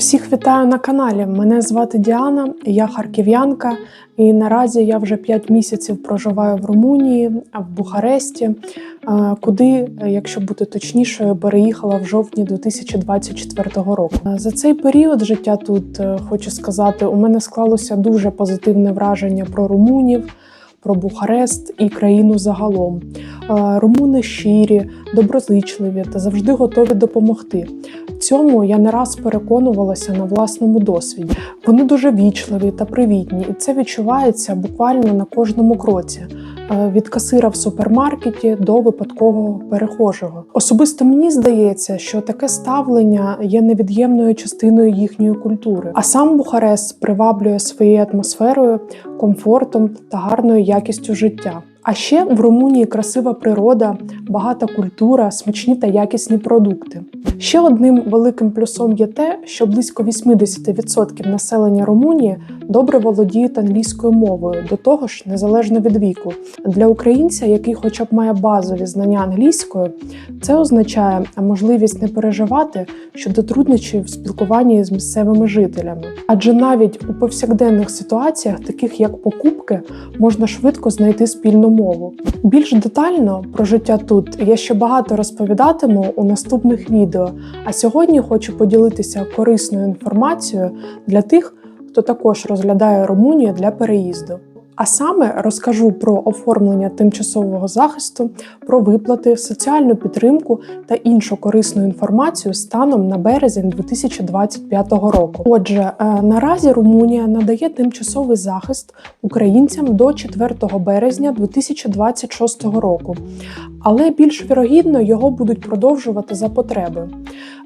Всіх вітаю на каналі. Мене звати Діана, я харків'янка, і наразі я вже 5 місяців проживаю в Румунії, в Бухаресті, е, куди, якщо бути точнішою, переїхала в жовтні 2024 року. Е, За цей період життя тут е, хочу сказати, у мене склалося дуже позитивне враження про румунів. Про Бухарест і країну загалом. Е, Румуни щирі, доброзичливі та завжди готові допомогти. Цьому я не раз переконувалася на власному досвіді. Вони дуже вічливі та привітні, і це відчувається буквально на кожному кроці. е, Від касира в супермаркеті до випадкового перехожого. Особисто мені здається, що таке ставлення є невід'ємною частиною їхньої культури. А сам Бухарест приваблює своєю атмосферою, комфортом та гарною якістю життя. А ще в Румунії красива природа, багата культура, смачні та якісні продукти. Ще одним великим плюсом є те, що близько 80% населення Румунії добре володіють англійською мовою, до того ж, незалежно від віку. Для українця, який хоча б має базові знання англійської, це означає можливість не переживати щодо труднощів в спілкуванні з місцевими жителями. Адже навіть у повсякденних ситуаціях, таких як покупки, можна швидко знайти спільну мову. Більш детально про життя тут я ще багато розповідатиму у наступних відео. А сьогодні хочу поділитися корисною інформацією для тих, хто також розглядає Румунію для переїзду. А саме розкажу про оформлення тимчасового захисту, про виплати, соціальну підтримку та іншу корисну інформацію станом на березень 2025 року. Отже, е, наразі Румунія надає тимчасовий захист українцям до 4 березня 2026 року, але більш вірогідно його будуть продовжувати за потреби.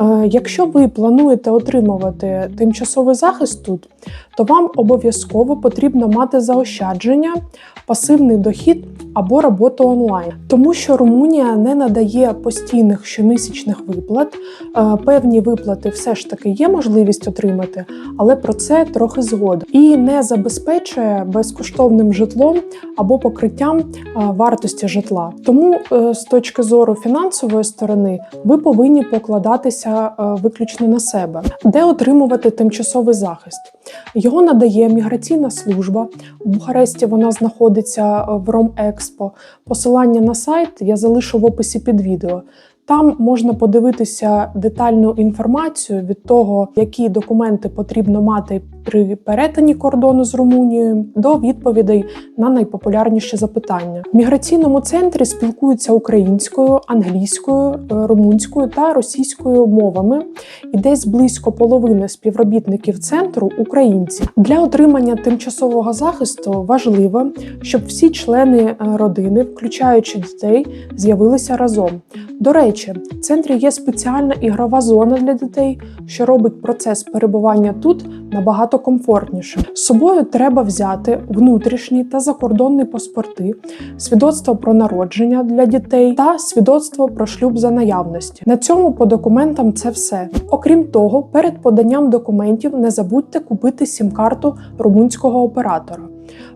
Е, Якщо ви плануєте отримувати тимчасовий захист тут, то вам обов'язково потрібно мати заощадження, пасивний дохід або роботу онлайн, тому що Румунія не надає постійних щомісячних виплат. Е, Певні виплати все ж таки є можливість отримати, але про це трохи згодом. І не забезпечує безкоштовним житлом або покриттям е, вартості житла. Тому з точки зору фінансової сторони ви повинні покладатися е, виключно на себе, де отримувати тимчасовий захист. Його надає міграційна служба. У Бухаресті вона знаходиться е, в Ромекспо. Посилання на сайт я залишу в описі під відео. Там можна подивитися детальну інформацію від того, які документи потрібно мати при перетині кордону з Румунією, до відповідей на найпопулярніші запитання. В міграційному центрі спілкуються українською, англійською, е, румунською та російською мовами, і десь близько половини співробітників центру українці. Для отримання тимчасового захисту важливо, щоб всі члени е, родини, включаючи дітей, з'явилися разом. До речі, в центрі є спеціальна ігрова зона для дітей, що робить процес перебування тут набагато комфортнішим. З собою треба взяти внутрішні та закордонні паспорти, свідоцтво про народження для дітей та свідоцтво про шлюб за наявності. На цьому по документам це все. Окрім того, перед поданням документів не забудьте купити сім-карту румунського оператора.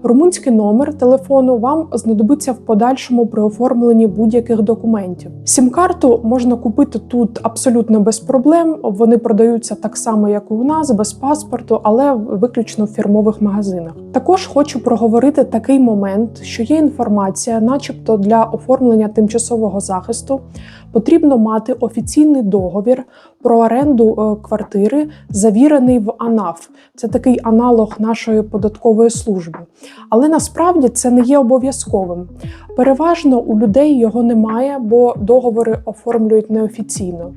Румунський номер телефону вам знадобиться в подальшому при оформленні будь-яких документів. Сім-карту можна купити тут абсолютно без проблем. Вони продаються так само, як і у нас, без паспорту, але виключно в фірмових магазинах. Також хочу проговорити такий момент, що є інформація, начебто для оформлення тимчасового захисту потрібно мати офіційний договір про оренду е, квартири, завірений в АНАФ. Це такий аналог нашої податкової служби. Але насправді це не є обов'язковим. Переважно у людей його немає, бо договори оформлюють неофіційно.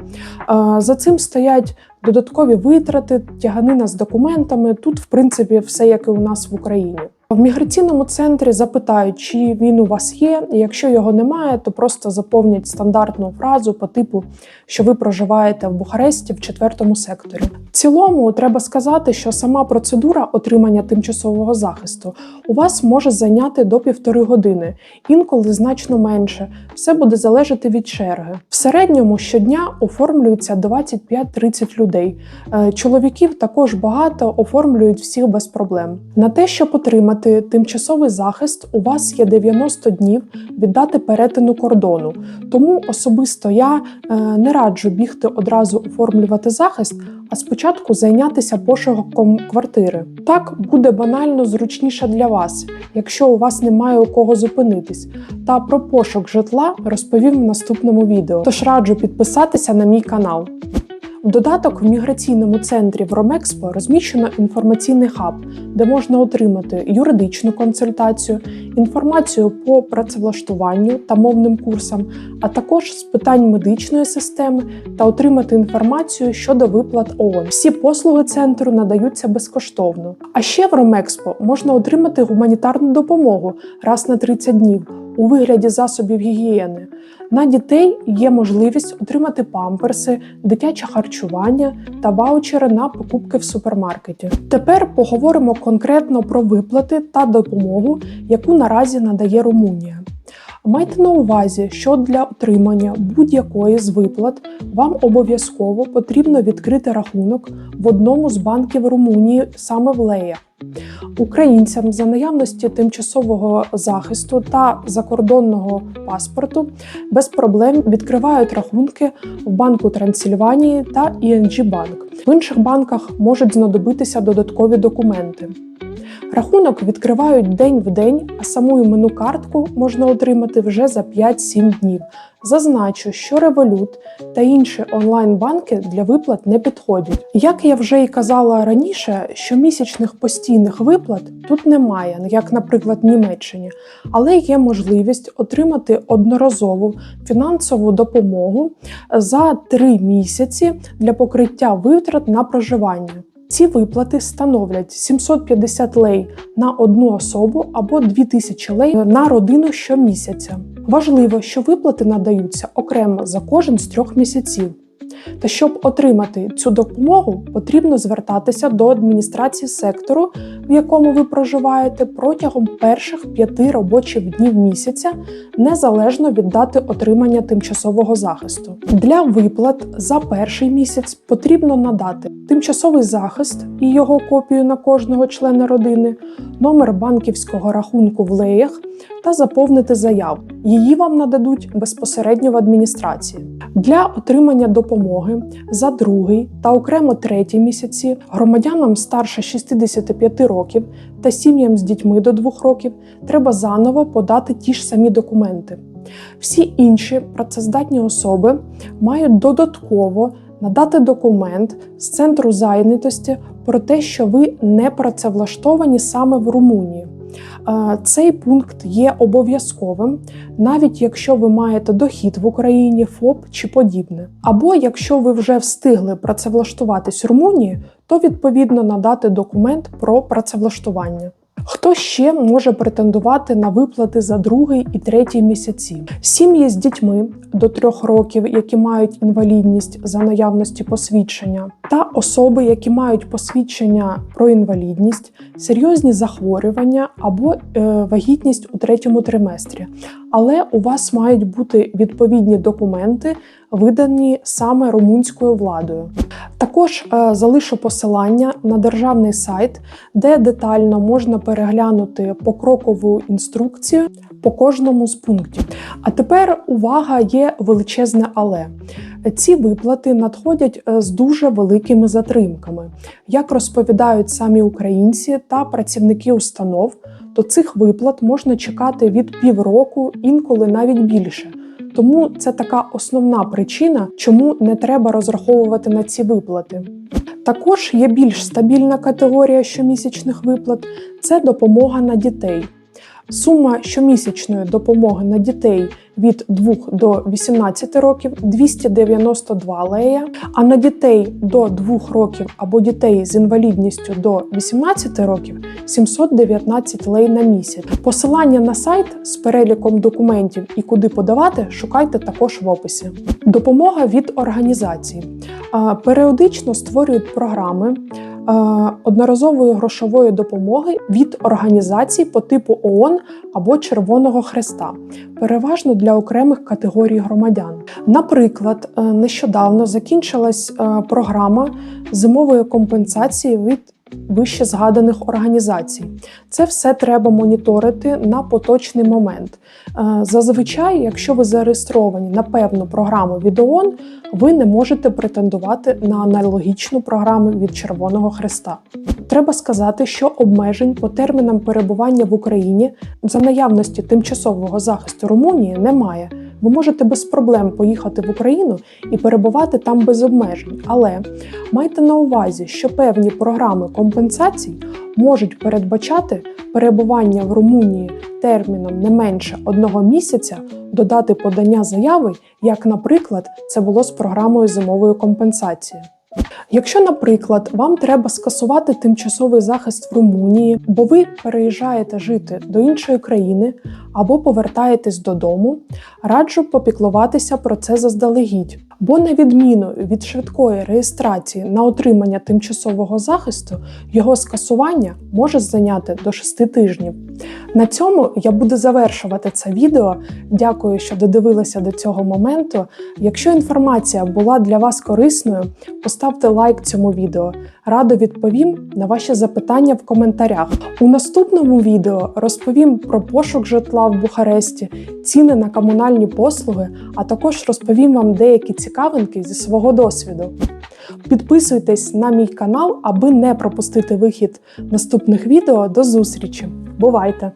За цим стоять додаткові витрати, тяганина з документами. Тут, в принципі, все як і у нас в Україні. В міграційному центрі запитають, чи він у вас є. і Якщо його немає, то просто заповнять стандартну фразу по типу, що ви проживаєте в Бухаресті в четвертому секторі. В цілому треба сказати, що сама процедура отримання тимчасового захисту у вас може зайняти до півтори години, інколи значно менше. Все буде залежати від черги. В середньому щодня оформлюється 25-30 людей. Е, Чоловіків також багато оформлюють всіх без проблем. На те, щоб отримати тимчасовий захист, у вас є 90 днів від дати перетину кордону. Тому особисто я е, не раджу бігти одразу оформлювати захист, а спочатку зайнятися пошуком квартири. Так буде банально зручніше для вас, якщо у вас немає у кого зупинитись. Та про пошук житла розповім в наступному відео. Тож раджу підписатися на мій канал. Додаток в міграційному центрі в Ромекспо розміщено інформаційний хаб, де можна отримати юридичну консультацію, інформацію по працевлаштуванню та мовним курсам, а також з питань медичної системи та отримати інформацію щодо виплат ООН. Всі послуги центру надаються безкоштовно. А ще в Ромекспо можна отримати гуманітарну допомогу раз на 30 днів у вигляді засобів гігієни. На дітей є можливість отримати памперси, дитяче харчування та ваучери на покупки в супермаркеті. Тепер поговоримо конкретно про виплати та допомогу, яку наразі надає Румунія. Майте на увазі, що для отримання будь-якої з виплат вам обов'язково потрібно відкрити рахунок в одному з банків Румунії, саме в Леях. Українцям за наявності тимчасового захисту та закордонного паспорту без проблем відкривають рахунки в банку Трансильванії та ING Банк. В інших банках можуть знадобитися додаткові документи. Рахунок відкривають день в день, а саму іменну картку можна отримати вже за 5-7 днів. Зазначу, що Revolut та інші онлайн-банки для виплат не підходять. Як я вже і казала раніше, що місячних постійних виплат тут немає, як, наприклад, в Німеччині, але є можливість отримати одноразову фінансову допомогу за 3 місяці для покриття витрат на проживання. Ці виплати становлять 750 лей на одну особу або 2000 лей на родину щомісяця. Важливо, що виплати надаються окремо за кожен з трьох місяців. Та щоб отримати цю допомогу, потрібно звертатися до адміністрації сектору, в якому ви проживаєте, протягом перших п'яти робочих днів місяця, незалежно від дати отримання тимчасового захисту. Для виплат за перший місяць потрібно надати тимчасовий захист і його копію на кожного члена родини, номер банківського рахунку в леях та заповнити заяву. Її вам нададуть безпосередньо в адміністрації. Для отримання допомоги за другий та окремо третій місяці громадянам старше 65 років та сім'ям з дітьми до 2 років треба заново подати ті ж самі документи. Всі інші працездатні особи мають додатково надати документ з центру зайнятості про те, що ви не працевлаштовані саме в Румунії. Цей пункт є обов'язковим, навіть якщо ви маєте дохід в Україні, ФОП чи подібне. Або якщо ви вже встигли працевлаштуватись в Румунії, то відповідно надати документ про працевлаштування. Хто ще може претендувати на виплати за другий і третій місяці? Сім'ї з дітьми до трьох років, які мають інвалідність за наявності посвідчення, та особи, які мають посвідчення про інвалідність, серйозні захворювання або е, вагітність у третьому триместрі. Але у вас мають бути відповідні документи, видані саме румунською владою. Також е, залишу посилання на державний сайт, де детально можна переглянути покрокову інструкцію по кожному з пунктів. А тепер увага є величезне але. Ці виплати надходять е, з дуже великими затримками. Як розповідають самі українці та працівники установ, то цих виплат можна чекати від півроку, інколи навіть більше. Тому це така основна причина, чому не треба розраховувати на ці виплати. Також є більш стабільна категорія щомісячних виплат це допомога на дітей. Сума щомісячної допомоги на дітей від 2 до 18 років 292 лея, а на дітей до 2 років або дітей з інвалідністю до 18 років 719 лей на місяць. Посилання на сайт з переліком документів і куди подавати шукайте також в описі. Допомога від організацій. А, Періодично створюють програми одноразової грошової допомоги від організацій по типу ООН або Червоного Хреста, переважно для окремих категорій громадян. Наприклад, е, нещодавно закінчилась е, програма зимової компенсації від вище згаданих організацій. Це все треба моніторити на поточний момент. Е, Зазвичай, якщо ви зареєстровані на певну програму від ООН, ви не можете претендувати на аналогічну програму від Червоного Хреста. Треба сказати, що обмежень по термінам перебування в Україні за наявності тимчасового захисту Румунії немає. Ви можете без проблем поїхати в Україну і перебувати там без обмежень. Але майте на увазі, що певні програми компенсацій можуть передбачати перебування в Румунії терміном не менше одного місяця, додати подання заяви, як, наприклад, це було з програмою зимової компенсації. Якщо, наприклад, вам треба скасувати тимчасовий захист в Румунії, бо ви переїжджаєте жити до іншої країни або повертаєтесь додому, раджу попіклуватися про це заздалегідь. Бо, на відміну від швидкої реєстрації на отримання тимчасового захисту, його скасування може зайняти до 6 тижнів. На цьому я буду завершувати це відео. Дякую, що додивилися до цього моменту. Якщо інформація була для вас корисною, поставте лайк цьому відео. Радо відповім на ваші запитання в коментарях. У наступному відео розповім про пошук житла в Бухаресті, ціни на комунальні послуги, а також розповім вам деякі цікавинки зі свого досвіду. Підписуйтесь на мій канал, аби не пропустити вихід наступних відео. До зустрічі! Бувайте!